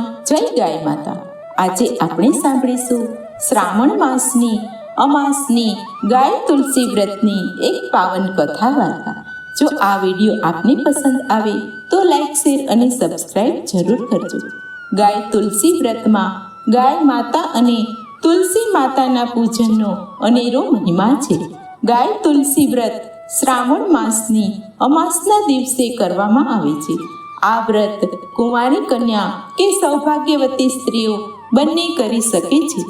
જય ગાય માતા. આજે આપણે સાંભળીશું શ્રાવણ માસની, અમાસની, ગાય તુલસી વ્રતની એક પાવન કથા વાર્તા. જો આ વીડિયો આપને પસંદ આવે તો લાઈક, શેર અને સબસ્ક્રાઇબ જરૂર કરજો. ગાય તુલસી વ્રતમાં ગાય માતા અને તુલસી માતાના પૂજનનો અનેરો મહિમા છે. ગાય તુલસી વ્રત શ્રાવણ માસની, અમાસના દિવસે કરવામાં આવે છે. આ વ્રત કુંવારી કન્યા કે સૌભાગ્યવતી સ્ત્રીઓ બંને કરી શકે છે.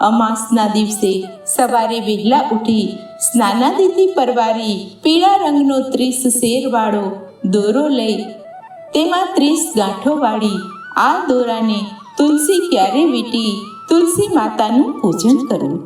અમાસના દિવસે સવારે વહેલા ઉઠી સ્નાનાદિથી પરવારી પીળા રંગનો ત્રીસ શેરવાળો દોરો લઈ તેમાં ત્રીસ ગાંઠો વાળી આ દોરાને તુલસી ક્યારે વીટી? તુલસી માતાનું પૂજન કરવું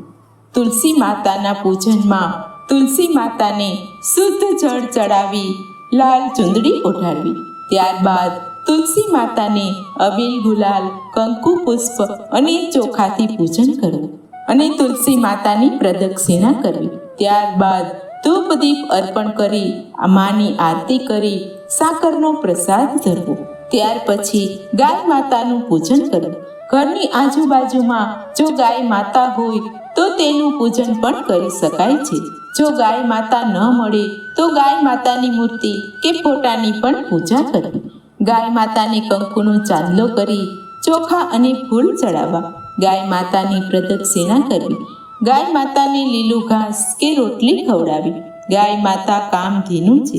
તુલસી માતાના પૂજનમાં તુલસી માતાને શુદ્ધ જળ ચડાવી લાલ ચુંદડી ઓઢાડવી ત્યારબાદ તુલસી માતાને અબીલ ગુલાલ, કંકુ પુષ્પ અને ચોખાથી પૂજન કરવું અને તુલસી માતાની પ્રદક્ષિણા કરવી. ત્યારબાદ ધૂપ દીપ અર્પણ કરી માની આરતી કરી, સાકરનો પ્રસાદ ધરવો. ત્યાર પછી ગાય માતાનું પૂજન કરવું. ઘરની આજુબાજુમાં જો ગાય માતા હોય તો તેનું પૂજન પણ કરી શકાય છે. જો ગાય માતા ન મળે, તો ગાય માતાની મૂર્તિ કે ફોટાની પણ પૂજા કરવી ગાય માતાને કંકુનો ચાંદલો કરી, ચોખા અને ફૂલ ચડાવવા. ગાય માતાની પ્રદક્ષિણા કરવી ગાય માતાને લીલું ઘાસ કે રોટલી ખવડાવી. ગાય માતા કામધેનું છે.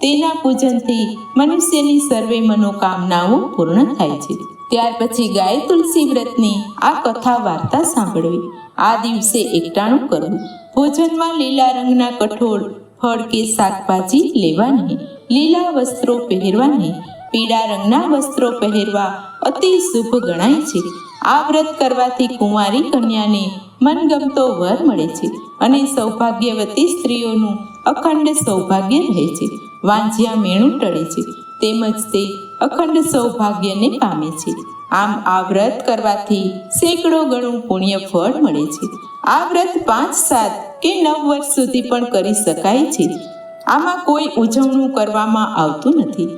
તેના પૂજનથી મનુષ્યની સર્વે મનોકામનાઓ પૂર્ણ થાય છે. ત્યાર પછી ગાય તુલસી વ્રતની આ કથા વાર્તા સાંભળવી. આ દિવસે એકટાણું કરવું. ભોજનમાં લીલા રંગના કઠોળ, ફળ કે શાકભાજી લેવા લીલા વસ્ત્રો પહેરવા પીળા રંગના વસ્ત્રો પહેરવા અતિ શુભ ગણાય છે. આ વ્રત કરવાથી કુંવારી કન્યાને મનગમતો વર મળે છે અને સૌભાગ્યવતી સ્ત્રીઓનું અખંડ સૌભાગ્ય રહે છે. વાંજિયા મેણું ટળે છે. તેમજ તે અખંડ સૌભાગ્યને પામે છે. આમ આ વ્રત કરવાથી સેંકડો ગણું પુણ્ય ફળ મળે છે. આ વ્રત પાંચ સાત કે નવ વર્ષ સુધી પણ કરી શકાય છે. આમાં કોઈ ઉજવણું કરવામાં આવતું નથી.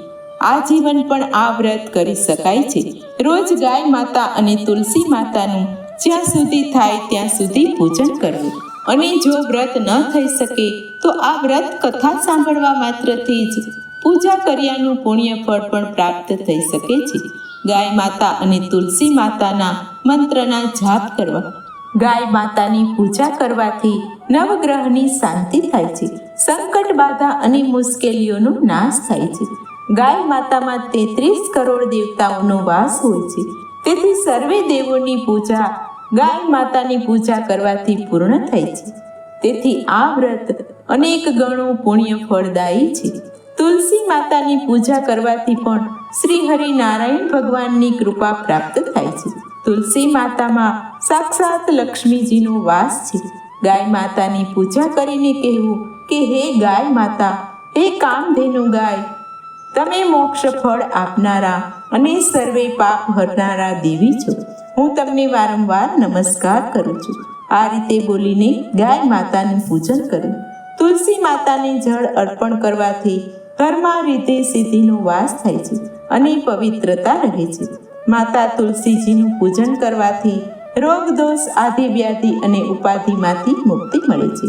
આજીવન પણ આ વ્રત કરી શકાય છે. રોજ ગાય માતા અને તુલસી માતાનું જ્યાં સુધી થાય ત્યાં સુધી પૂજન કરવું. અને જો વ્રત ન થઈ શકે તો આ વ્રત કથા સાંભળવા માત્રથી જ પૂજા કર્યાનું પુણ્ય ફળ પણ પ્રાપ્ત થઈ શકે છે. ગાય માતા અને તુલસી માતાના મંત્રના જાપ કરવા. ગાય માતાની પૂજા કરવાથી નવગ્રહની શાંતિ થાય છે. સંકટ બાધા અને મુશ્કેલીઓનો નાશ થાય છે. ગાય માતામાં તેત્રીસ કરોડ દેવતાઓનો વાસ હોય છે. તેથી સર્વે દેવોની પૂજા ગાય માતાની પૂજા કરવાથી પૂર્ણ થાય છે. તેથી આ વ્રત અનેક ગણું પુણ્ય ફળદાયી છે. તુલસી માતાની પૂજા કરવાથી પણ શ્રી હરિ નારાયણ ભગવાનની કૃપા પ્રાપ્ત થાય છે. તુલસી માતામાં સાક્ષાત લક્ષ્મીજીનો વાસ છે. ગાય માતાની પૂજા કરીને કહેવું કે, હે ગાય માતા, હે કામધેનુ ગાય, તમે મોક્ષ ફળ આપનારા અને સર્વે પાપ હરનારા દેવી છો. હું તમને વારંવાર નમસ્કાર કરું છું. આ રીતે બોલીને ગાય માતાનું પૂજન કરું તુલસી માતાને જળ અર્પણ કરવાથી ઘરમાં રીતે સિદ્ધિનો વાસ થાય છે અને પવિત્રતા રહે છે. માતા તુલસીજીનું પૂજન કરવાથી રોગ દોષ આદિ વ્યાધિ અને ઉપાધિમાંથી મુક્તિ મળે છે.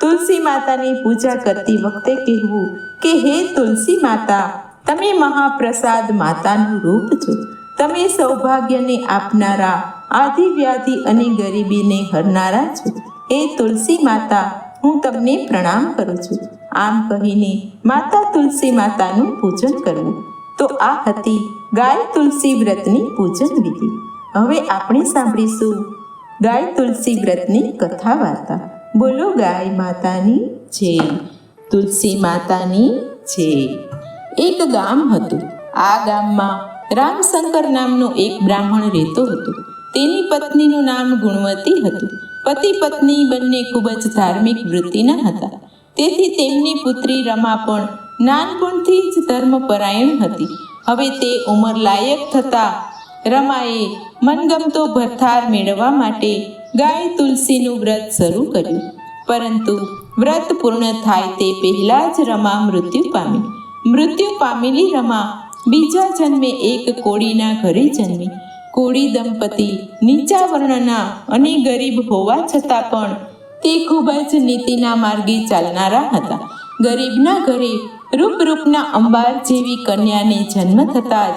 તુલસી માતાની પૂજા કરતી વખતે કહેવું કે, હે તુલસી માતા, તમે મહાપ્રસાદ માતાનું રૂપ છો. તમે સૌભાગ્યને આપનારા આદિ વ્યાધિ અને ગરીબીને હરનારા છો. એ તુલસી માતા, હું તમને પ્રણામ કરું છું. આમ કહીને માતા તુલસી માતાનું પૂજન કરવું તો આ હતી ગાય તુલસી વ્રતની પૂજન વિધિ. હવે આપણે સાંભળીશું ગાય તુલસી વ્રતની કથા વાર્તા. બોલો ગાય માતાની જય તુલસી માતાની જય એક ગામ હતું. આ ગામમાં રામશંકર નામનો એક બ્રાહ્મણ રહેતો હતો. તેની પત્નીનું નામ ગુણવતી હતું. પતિ પત્ની બંને ખૂબ જ ધાર્મિક વૃત્તિના હતા. તેથી તેમની પુત્રી રમા પણ નાનપણથી જ ધર્મપરાયણ હતી. હવે તે ઉંમર લાયક થતા રમાએ મનગમતો ભરથાર મેળવવા માટે ગાય તુલસીનું વ્રત શરૂ કર્યું. પરંતુ વ્રત પૂર્ણ થાય તે પહેલાં જ રમા મૃત્યુ પામી. મૃત્યુ પામેલી રમા બીજા જન્મે એક કોળીના ઘરે જન્મી. કોળી દંપતી નીચા વર્ણના અને ગરીબ હોવા છતાં પણ તે ખૂબ જ નીતિના માર્ગે ચાલનારા હતા. ગરીબના ઘરે રૂપ રૂપના અંબાર જેવી કન્યાને જન્મ થતાં જ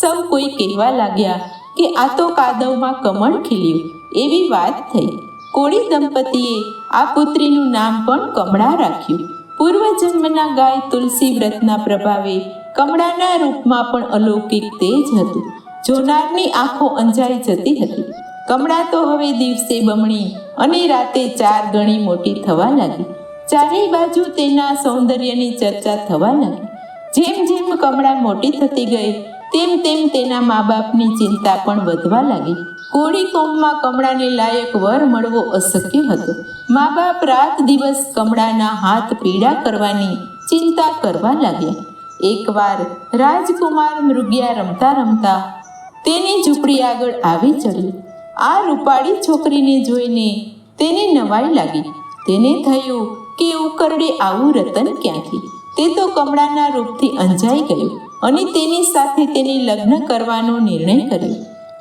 સૌ કોઈ કહેવા લાગ્યા કે આ તો કાદવમાં કમળ ખીલ્યું. એવી વાત થઈ. કોળી દંપતીએ આ પુત્રીનું નામ પણ કમળા રાખ્યું. પૂર્વજન્મના ગાય તુલસી વ્રતના પ્રભાવે કમળાના રૂપમાં પણ અલૌકિક તેજ હતું. જોનારની આંખો અંજાઈ જતી હતી. કમળા તો હવે દિવસે બમણી અને રાતે ચાર ગણી મોટી થવા લાગી. ચારેય બાજુ તેના સૌંદર્યની ચર્ચા થવા લાગી. જેમ જેમ કમળા મોટી થતી ગઈ, તેમ તેમ તેના મા બાપની ચિંતા પણ વધવા લાગી. કોળી કોમમાં કમળાને લાયક વર મળવો અશક્ય હતો. મા બાપ રાત દિવસ કમળાના હાથ પીડા કરવાની ચિંતા કરવા લાગ્યા. એકવાર રાજકુમાર મૃગ્યા રમતા રમતા તેની ઝૂંપડી આગળ આવી ચડ્યું આ રૂપાળી છોકરીને જોઈને તેને નવાઈ લાગી. તેને થયું કે ઉકરડે આવું રતન ક્યાંથી? તે તો કમળાના રૂપથી અંજાઈ ગયો અને તેની સાથે તેને લગ્ન કરવાનો નિર્ણય કર્યો.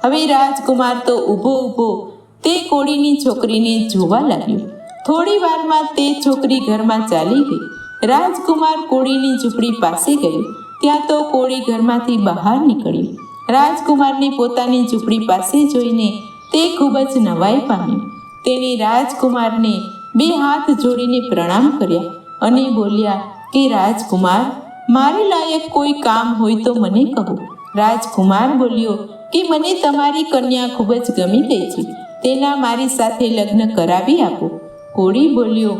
હવે રાજકુમાર તો ઊભો ઊભો તે કોળીની છોકરીને જોવા લાગ્યો. થોડી વારમાં તે છોકરી ઘરમાં ચાલી ગઈ. રાજકુમાર કોળીની ઝૂંપડી પાસે ગયો. ત્યાં તો કોળી ઘરમાંથી બહાર નીકળ્યું. રાજકુમારને પોતાની ઝૂંપડી પાસે જોઈને તે ખૂબ જ નવાઈ પામ્યું તેણે રાજકુમારને બે હાથ જોડીને પ્રણામ કર્યા અને બોલ્યા કે, રાજકુમાર, મારે લાયક કોઈ કામ હોય તો મને કહો. રાજકુમાર બોલ્યો કે, મને તમારી કન્યા ખૂબ જ ગમી ગઈ છે. તેના મારી સાથે લગ્ન કરાવી આપો. કોળી બોલ્યો,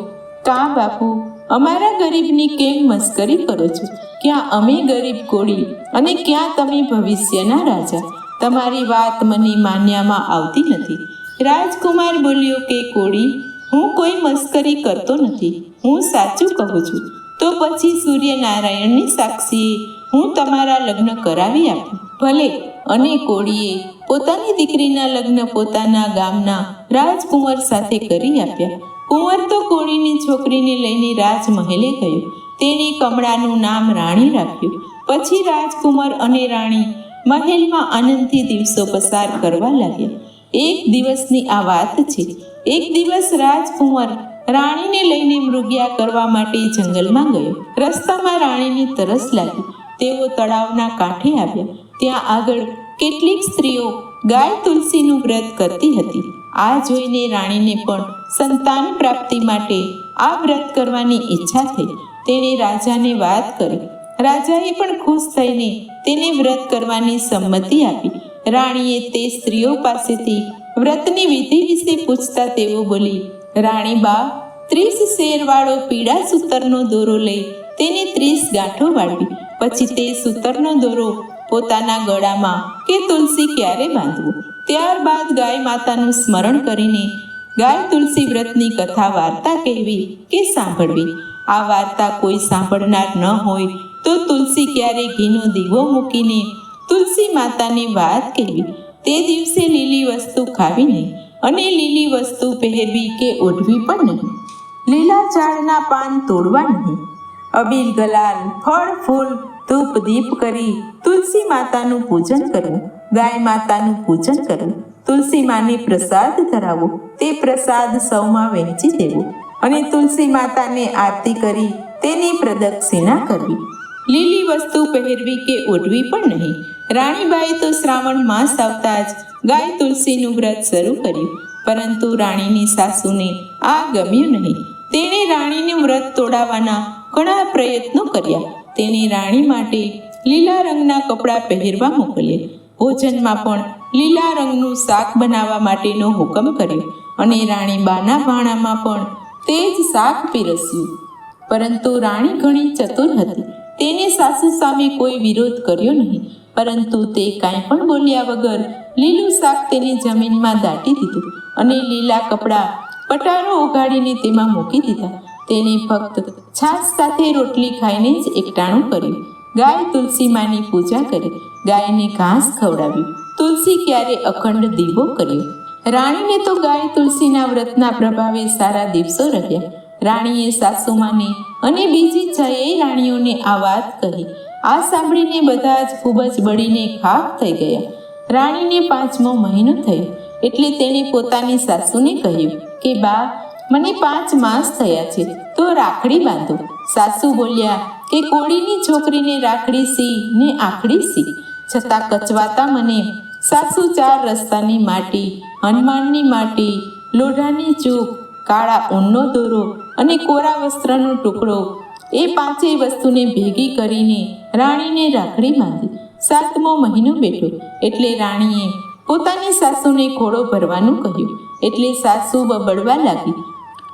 કા બાપુ, અમારા ગરીબની કેમ મસ્કરી કરો છો? ક્યાં અમે ગરીબ કોળી અને ક્યાં તમે ભવિષ્યના રાજા? તમારી વાત મને માન્યામાં આવતી નથી. રાજકુમાર બોલ્યો કે, કોળી, હું કોઈ મસ્કરી કરતો નથી. હું સાચું કહું છું. તો પછી સૂર્યનારાયણની સાક્ષીએ હું તમારા લગ્ન કરાવી આપું. ભલે. અને કોળીએ પોતાની દીકરીના લગ્ન પોતાના ગામના રાજકુંવર સાથે કરી આપ્યા. કુંવર તો કોળીની છોકરીને લઈને રાજમહેલે ગયો. તેની કમળાનું નામ રાણી રાખ્યું. પછી રાજકુમાર અને રાણી મહેલમાં આનંદથી દિવસો પસાર કરવા લાગ્યા. એક દિવસની આ વાત છે, એક દિવસ રાજકુંવર રાણીને લઈને મૃગ્યા કરવા માટે જંગલમાં ગયો. રસ્તામાં રાણીની તરસ લાગી. તેઓ તળાવના કાંઠે આવ્યા. ત્યાં આગળ કેટલીક સ્ત્રીઓ ગાય તુલસીનું વ્રત કરતી હતી. આ જોઈને રાણીને પણ સંતાન પ્રાપ્તિ માટે આ વ્રત કરવાની ઈચ્છા થઈ. તેણે રાજાને વાત કરી. રાજાએ પણ ખુશ થઈને તેને વ્રત કરવાની સંમતિ આપી. રાણીએ તે સ્ત્રીઓ પાસેથી વ્રતની વિધિ વિશે પૂછતા તેઓ બોલી, રાણી બા, ત્રીસ શેરવાળો પીળા સૂતરનો દોરો લઈ તેને ત્રીસ ગાંઠો વાળવી. પછી તે સૂતરનો દોરો પોતાના ગળામાં કે તુલસી ક્યારે બાંધવું? ત્યારબાદ ગાય માતાનું સ્મરણ કરીને ગાય તુલસી વ્રતની કથા વાર્તા કહેવી કે સાંભળવી. આ વાર્તા કોઈ સાંભળનાર ન હોય તો તુલસી ક્યારે ઘીનો દીવો મૂકીને તુલસી માતાની વાત કહેવી તે દિવસે લીલી વસ્તુ ખાવી નહીં અને લીલી વસ્તુ પહેરવી કે ઓઢવી પણ નહીં. લીલા ઝાડના પાન તોડવા નહીં. અબીલ ગલાલ, ફળ, ફૂલ, ધૂપ, દીપ કરી તુલસી માતાનું પૂજન કરવું ગાય માતાનું પૂજન કરવું તુલસી માને પ્રસાદ ધરાવવો તે પ્રસાદ સૌમાં વહેંચી દેવો. અને તુલસી માતાને આરતી કરી તેની પ્રદક્ષિણા કરવી. લીલી વસ્તુ પહેરવી કે ઓઢવી પણ નહીં. રાણીબાઈ તો શ્રાવણ માસ આવતા જ ગાય તુલસીનું વ્રત શરૂ કર્યું. પરંતુ રાણીની સાસુને આ ગમ્યું નહીં. તેણે રાણીનું વ્રત તોડાવવાના ઘણા પ્રયત્નો કર્યા. તેણે રાણી માટે લીલા રંગના કપડાં પહેરવા મોકલ્યા. ભોજનમાં પણ લીલા રંગનું શાક બનાવવા માટેનો હુકમ કર્યો અને રાણી બાના ભાણામાં પણ તે જ શાક પીરસ્યું. પરંતુ રાણી ઘણી ચતુર હતી. તેને સાસુ સામે કોઈ વિરોધ કર્યો નહીં, પરંતુ તે કાંઈ પણ બોલ્યા વગર લીલું શાક તેની જમીનમાં દાટી દીધું અને લીલા કપડાં પટારો ઉગાડીને તેમાં મૂકી દીધા. તેને ફક્ત છાશ સાથે રોટલી ખાઈને જ એકટાણું કર્યું. ગાય તુલસી માની પૂજા કરી, ગાયને ઘાસ ખવડાવ્યું. તુલસી ક્યારે અખંડ દીવો કર્યો? રાણીને તો ગાય તુલસીના વ્રતના પ્રભાવે સારા દિવસો રહ્યા. રાણીએ સાસુમાને અને બીજી છએ રાણીઓને આ વાત કહી. આ સાંભળીને બધા જ ખૂબ જ બળીને ખાક થઈ ગયા. રાણીને પાંચમો મહિનો થયો. એટલે તેણે પોતાની સાસુને કહ્યું કે, બા, મને પાંચ માસ થયા છે, તો રાખડી બાંધો. સાસુ બોલ્યા કે, કોળીની છોકરીને રાખડી સી ને આખડી સી. છતાં કચવાતા મને સાસુ ચાર રસ્તાની માટી, હનુમાનની માટી, લોઢાની ચૂક કાળા ઊનનો દોરો અને કોરા વસ્ત્રનો ટુકડો એ પાંચેય વસ્તુને ભેગી કરીને રાણીને રાખડી બાંધી સાતમો મહિનો બેઠો. એટલે રાણીએ પોતાની સાસુને ઘોડો ભરવાનું કહ્યું. એટલે સાસુ બબડવા લાગી.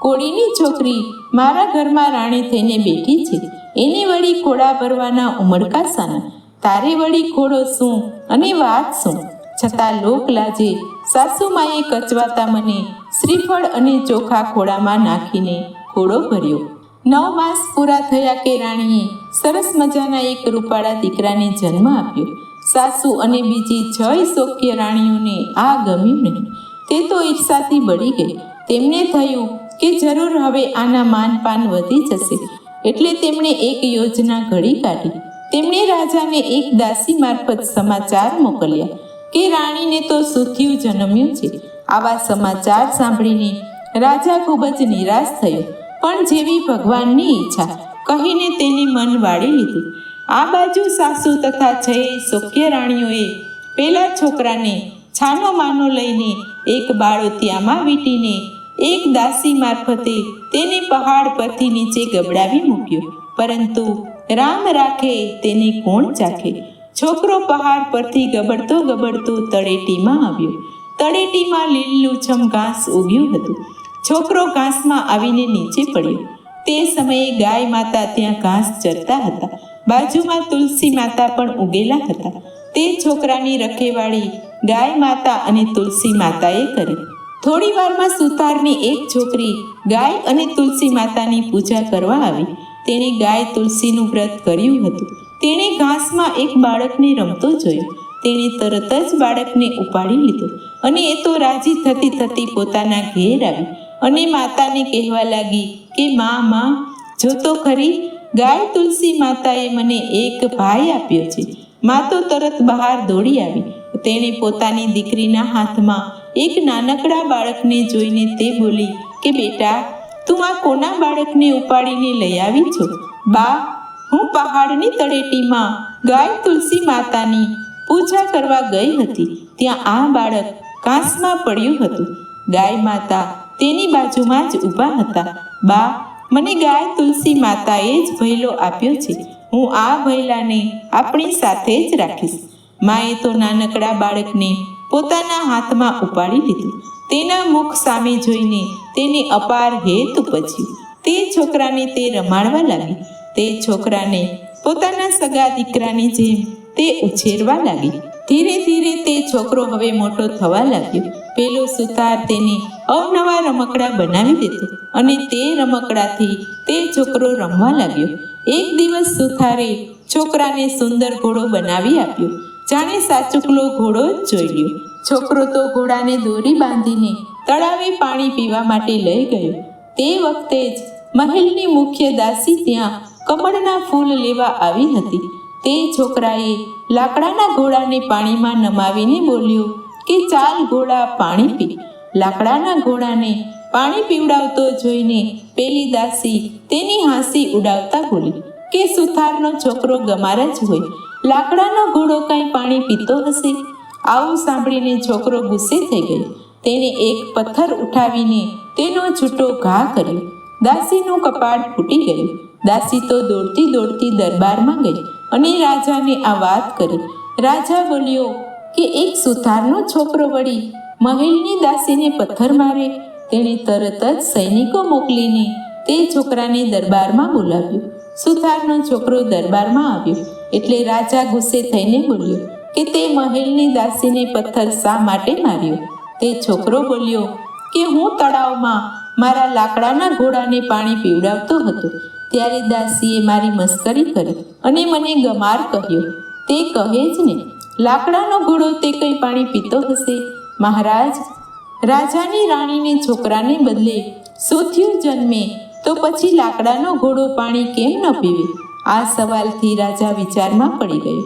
કોળીની છોકરી, મારા ઘરમાં રાણી થઈને બેઠી છે. એને વળી ઘોડા ભરવાના ઉમળકા સાના તારે વળી ઘોડો શું અને વાત શું? છતાં લોક લાજે સાસુમાએ કચવાતા મને શ્રીફળ અને ચોખા ખોળામાં નાખીને ખોડો ભર્યો. નવ માસ પૂરા થયા કે રાણીએ સરસ મજાના એક રૂપાળા દીકરાને જન્મ આપ્યો. સાસુ અને બીજી જય શોક્ય રાણીઓને આ ગમ્યું નહીં. તે તો ઈર્ષાથી બળી ગઈ. તેમને થયું કે જરૂર હવે આના માનપાન વધી જશે. એટલે તેમણે એક યોજના ઘડી કાઢી. તેમણે રાજાને એક દાસી મારફત સમાચાર મોકલ્યા કે રાણીને તો સુથિયું જન્મ્યું છે. આવા સમાચાર સાંભળીને રાજા ખૂબ જ નિરાશ થયો. પણ જેવી ભગવાનની ઈચ્છા કહીને તેને મન વાળી લીધું. આ બાજુ સાસુ તથા છ શોક્ય રાણીઓએ પેલા છોકરાને છાનો માનો લઈને એક બાળોતિયામાં વીંટીને એક દાસી મારફતે તેને પહાડ પરથી નીચે ગબડાવી મૂક્યો. પરંતુ રામ રાખે તેને કોણ ચાખે? છોકરો પહાડ પરથી ગબડતો ગબડતો તળેટીમાં આવ્યો. તળેટીમાં લીલુંછમ ઘાસ ઉગ્યું હતું. છોકરો ઘાસમાં આવીને નીચે પડ્યો. તે સમયે ગાય માતા ત્યાં ઘાસ ચરતા હતા. બાજુમાં તુલસી માતા પણ ઉગેલા હતા. તે છોકરાની રખેવાળી ગાય માતા અને તુલસી માતાએ કરી. થોડી વારમાં સુતારની એક છોકરી ગાય અને તુલસી માતાની પૂજા કરવા આવી. તેણે ગાય તુલસીનું વ્રત કર્યું હતું. તેણે ઘાસમાં એક બાળકને રમતો જોયો. તેણે તરત જ બાળકને ઉપાડી લીધો. અને એ તો રાજી થતી થતી પોતાના ઘેર આવી. અને માતાને કહેવા લાગી કે, માં માં, જો તો ખરી, ગાય તુલસી માતાએ મને એક ભાઈ આપ્યો છે. મા તો તરત બહાર દોડી આવી. તેણે પોતાની દીકરીના હાથમાં એક નાનકડા બાળકને જોઈને તે બોલી કે, બેટા, તું આ કોના બાળકને ઉપાડીને લઈ આવી છો? બા, હું પહાડની તળેટીમાં ગાય તુલસી માતાની પૂજા કરવા ગઈ હતી. ત્યાં આ બાળક કાંસમાં પડ્યું હતું. ગાય માતા તેની બાજુમાં જ ઊભા હતા. બા, મને ગાય તુલસી માતાએ જ ભૈલો આપ્યો છે. હું આ ભૈલાને આપણી સાથે જ રાખીશ. માએ તો નાનકડા બાળકને પોતાના હાથમાં ઉપાડી લીધું. તેના મુખ સામે જોઈને તેને અપાર હેત ઉપજ્યું. તે છોકરાને તે રમાડવા લાગી. તે છોકરાને પોતાના સગા દીકરાની જેમ તે ઉછેરવા લાગી. ધીરે ધીરે તે છોકરો હવે મોટો થવા લાગ્યો. પેલો સુતાર તેને અવનવા રમકડા બનાવી દેતો અને તે રમકડાથી તે છોકરો રમવા લાગ્યો. એક દિવસ સુથારે છોકરાને સુંદર ઘોડો બનાવી આપ્યો. જાણે સાચુકલો ઘોડો જ જોઈ લ્યો. છોકરો તો ઘોડાને દોરી બાંધીને તળાવે પાણી પીવા માટે લઈ ગયો. તે વખતે જ મહેલની મુખ્ય દાસી ત્યાં કમળના ફૂલ લેવા આવી હતી. તે છોકરાએ લાકડાના ઘોડાને પાણીમાં નમાવીને બોલ્યો કે ચાલ ઘોડા પાણી પી. લાકડાના ઘોડાને પાણી પીવડાવતો જોઈને પેલી દાસી તેની હાંસી ઉડાવતા બોલી કે સુથારનો છોકરો ગમાર જ હોય. લાકડાનો ઘોડો કાંઈ પાણી પીતો હશે? આવું સાંભળીને છોકરો ગુસ્સે થઈ ગયો. તેને એક પથ્થર ઉઠાવીને તેનો છૂટો ઘા કર્યો. દાસીનું કપાળ ફૂટી ગયું. દાસી તો દોડતી દોડતી દરબારમાં ગઈ. અને રાજાને આ વાત કરી. રાજા બોલ્યો, કે એક સુથારનો છોકરો વળી મહેલની દાસીને પથ્થર મારે. તેણે તરત જ સૈનિકો મોકલીને તે છોકરાને દરબારમાં બોલાવ્યો. સુથારનો છોકરો દરબારમાં આવ્યો. એટલે રાજા ગુસ્સે થઈને બોલ્યો, કે તે મહેલની દાસીને પથ્થર શા માટે માર્યો? તે છોકરો બોલ્યો, કે હું તળાવમાં મારા લાકડાના ઘોડાને પાણી પીવડાવતો હતો. ત્યારે દાસીએ મારી મસ્કરી કરી અને મને ગમાર કહ્યો, તે કહે જ ને, લાકડાનો ઘોડો તે કંઈ પાણી પીતો હશે? મહારાજ, રાજાની રાણીને છોકરાને બદલે સોથિયું જન્મે તો પછી લાકડાનો ઘોડો પાણી કેમ ન પીવે? આ સવાલથી રાજા વિચારમાં પડી ગયો.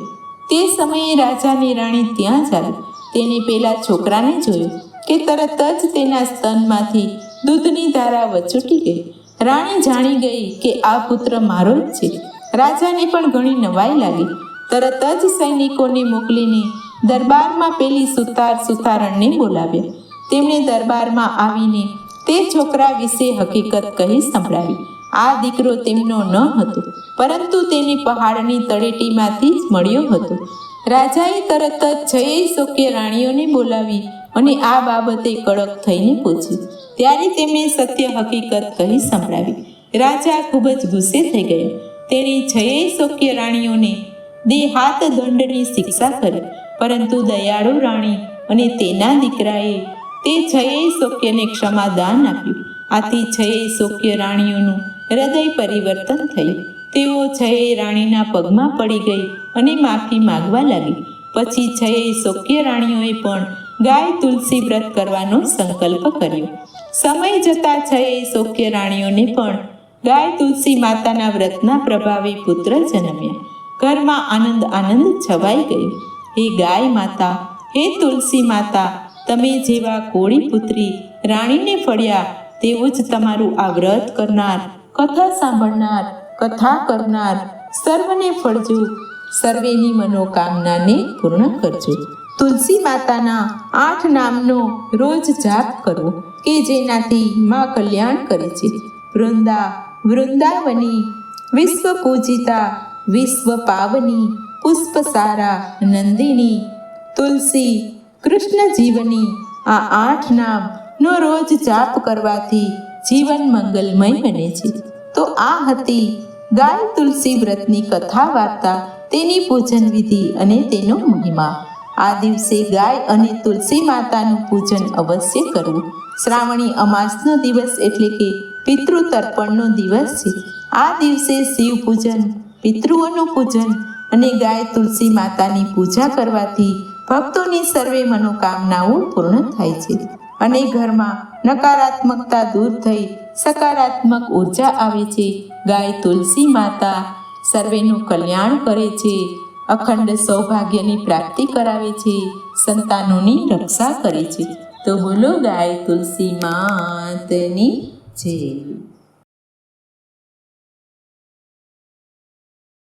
તે સમયે રાજાની રાણી ત્યાં જ આવી. તેને પેલા છોકરાને જોયું કે તરત જ તેના સ્તનમાંથી દૂધની ધારા વચૂટી ગઈ. રાણી જાણી ગઈ કે આ પુત્ર મારો જ છે. રાજાને પણ ઘણી નવાઈ લાગી. તરત જ સૈનિકોને મોકલીને દરબારમાં પેલી સુતાર સુતારણને બોલાવ્યા. તેમણે દરબારમાં આવીને તે છોકરા વિશે હકીકત કહી સંભળાવી. આ દીકરો તેમનો ન હતો, પરંતુ તેને પહાડની તળેટીમાંથી જ મળ્યો હતો. રાજાએ તરત જ જય શોક્ય રાણીઓને બોલાવી અને આ બાબતે કડક થઈને પૂછ્યું. ત્યારે તેમણે સત્ય હકીકત કહી સંભળાવી. રાજા ખૂબ જ ગુસ્સે થઈ ગયો. તેણે છયે શોક્ય રાણીઓને દેહાત દંડની શિક્ષા કરી. પરંતુ દયાળુ રાણી અને તેના દીકરાએ તે છયે શોક્યને ક્ષમાદાન આપ્યું. આથી છયે શોક્ય રાણીઓનું હૃદય પરિવર્તન થયું. તેઓ છયે રાણીના પગમાં પડી ગઈ અને માફી માગવા લાગી. પછી છયે શોક્ય રાણીઓએ પણ ગાય તુલસી વ્રત કરવાનો સંકલ્પ કર્યો. સમય જતા છયે શોક્ય રાણીઓને પણ ગાય તુલસી માતાના વ્રતના પ્રભાવે પુત્ર જન્મ્યા. ઘરમાં આનંદ આનંદ છવાઈ ગયો. હે ગાય માતા, હે તુલસી માતા, તમે જેવા કોળી પુત્રી રાણીને ફળ્યા તેવું જ તમારું આ વ્રત કરનાર, કથા સાંભળનાર, કથા કરનાર, સર્વને ફળજો. સર્વેની મનોકામનાને પૂર્ણ કરજો. તુલસી માતાના આઠ નામનો રોજ જાપ કરવો કે જેનાથી મા કલ્યાણ કરે છે. વૃંદા, વૃંદાવની વિશ્વ પૂજિતા વિશ્વ પાવની પુષ્પસારા, નંદિની, તુલસી કૃષ્ણ જીવની આ આઠ નામનો રોજ જાપ કરવાથી જીવન મંગલમય બને છે. તો આ હતી ગાય તુલસી વ્રતની કથા વાર્તા. તેની પૂજન વિધિ અને તેનો મહિમા. આ દિવસે ગાય અને તુલસી માતાનું પૂજન અવશ્ય કરવું. શ્રાવણી અમાસનો દિવસ એટલે કે પિતૃ તર્પણનો દિવસ છે. આ દિવસે શિવ પૂજન, પિતૃઓનું પૂજન અને ગાય તુલસી માતાની પૂજા કરવાથી ભક્તોની સર્વે મનોકામનાઓ પૂર્ણ થાય છે અને ઘરમાં નકારાત્મકતા દૂર થઈ સકારાત્મક ઊર્જા આવે છે. ગાય તુલસી માતા સર્વેનું કલ્યાણ કરે છે. અખંડ સૌભાગ્યની પ્રાપ્તિ કરાવે છે, સંતાનોની રક્ષા કરે છે. તો બોલો ગાય તુલસી માતની જય.